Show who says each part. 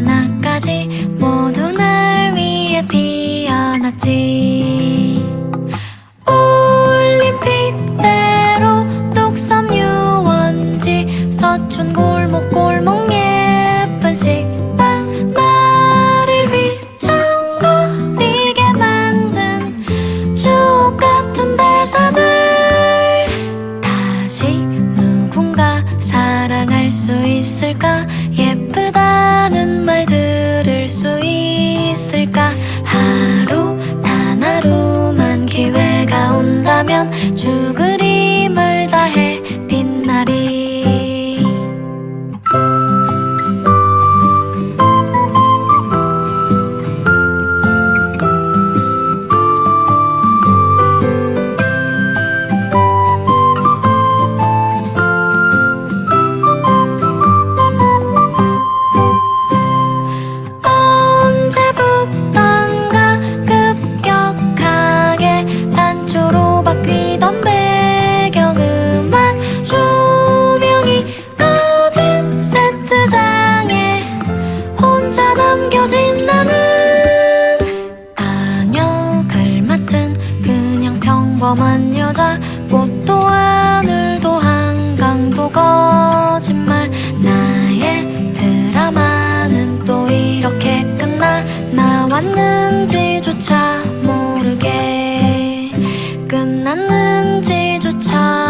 Speaker 1: 하나까지 모두 날 위해 피어났지. 올림픽대로 뚝섬 유원지 서촌 골목골목 예쁜 식당 나를 휘청거리게 만든 추억 같은 대사들. 다시 누군가 사랑할 수 있을까? 죽으 숨겨진 나는 다녀갈 맡은 그냥 평범한 여자. 꽃도 하늘도 한강도 거짓말. 나의 드라마는 또 이렇게 끝나. 나왔는지조차 모르게 끝났는지조차